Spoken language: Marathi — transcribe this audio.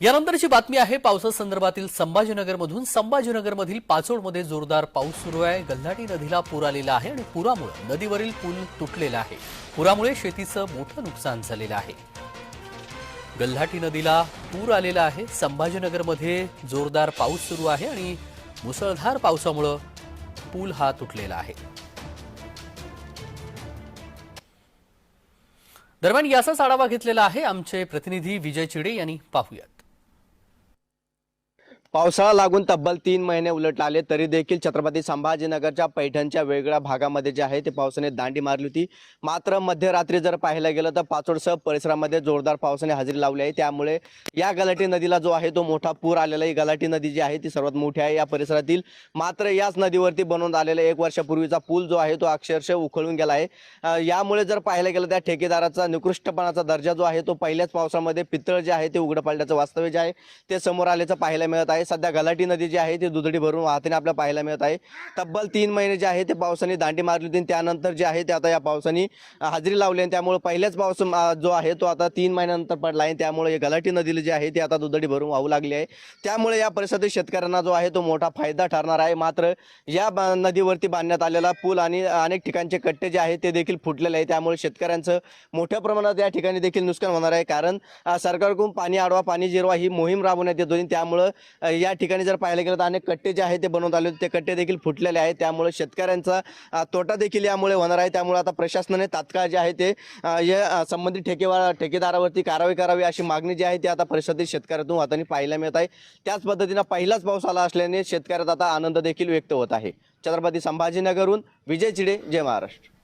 यानंतरची बातमी आहे पावसासंदर्भातील संभाजीनगरमधून संभाजीनगरमधील पाचोडमध्ये जोरदार पाऊस सुरू आहे. गल्हाटी नदीला पूर आलेला आहे आणि पुरामुळे नदीवरील पूल तुटलेला आहे. पुरामुळे शेतीचं मोठं नुकसान झालेलं आहे. गल्हाटी नदीला पूर आलेला आहे. संभाजीनगरमध्ये जोरदार पाऊस सुरू आहे आणि मुसळधार पावसामुळं पूल हा तुटलेला आहे. दरम्यान याचाच आढावा घेतलेला आहे आमचे प्रतिनिधी विजय चिडे यांनी. पाहूयात. पावसाळा लागून तब्बल तीन महिने उलट आले तरी देखील छत्रपती संभाजीनगरच्या पैठणच्या वेगळ्या भागामध्ये जे आहे ते पावसाने दांडी मारली होती. मात्र मध्यरात्री जर पाहायला गेलं तर पाचोडसह परिसरामध्ये जोरदार पावसाने हजेरी लावली आहे. त्यामुळे या गलाटी नदीला जो आहे तो मोठा पूर आलेला आहे. गलाटी नदी जी आहे ती सर्वात मोठी आहे या परिसरातील. मात्र याच नदीवरती बनवून आलेला एक वर्षापूर्वीचा पूल जो आहे तो अक्षरशः उखळून गेला आहे. यामुळे जर पाहायला गेलं त्या ठेकेदाराचा निकृष्टपणाचा दर्जा जो आहे तो पहिल्याच पावसामध्ये पितळ जे आहे ते उघडं पाडल्याचं वास्तव्य जे आहे ते समोर आल्याचं पाहायला मिळत आहे. आहे. सध्या गलाटी नदी जी आहे ती दुधडी भरून वाहताना आपल्याला पाहायला मिळत आहे. तब्बल तीन महिने जे आहे ते पावसाने दांडी मारली होती आणि त्यानंतर जे आहे ते आता या पावसाने हजेरी लावली आणि त्यामुळे पहिल्याच पाऊस जो आहे तो आता तीन महिन्यानंतर पडला आहे. त्यामुळे हे गलाटी नदीला जी आहे ती आता दुधडी भरून वाहू लागली आहे. त्यामुळे या परिसरातील शेतकऱ्यांना जो आहे तो मोठा फायदा ठरणार आहे. मात्र या नदीवरती बांधण्यात आलेला पूल आणि अनेक ठिकाणचे कट्टे जे आहेत ते देखील फुटलेले आहे त्यामुळे शेतकऱ्यांचं मोठ्या प्रमाणात या ठिकाणी देखील नुकसान होणार आहे. कारण सरकारकडून पाणी आडवा पाणी जिरवा ही मोहीम राबवण्यात येत होती त्यामुळं या ठिकाणी जर पाहायला गेलं तर अनेक कट्टे जे आहेत ते बनवून आले होते. ते कट्टे देखील फुटलेले आहेत. त्यामुळे शेतकऱ्यांचा तोटा देखील यामुळे होणार आहे. त्यामुळे आता प्रशासनाने तात्काळ जे आहे ते या संबंधित ठेकेवा ठेकेदारावरती कारवाई करावी अशी मागणी जी आहे ती आता परिषदेत शेतकऱ्यातून हातानी पाहायला मिळत आहे. त्याच पद्धतीनं पहिलाच पाऊस आला असल्याने शेतकऱ्यात आता आनंद देखील व्यक्त होत आहे. छत्रपती संभाजीनगरहून विजय चिडे जय महाराष्ट्र.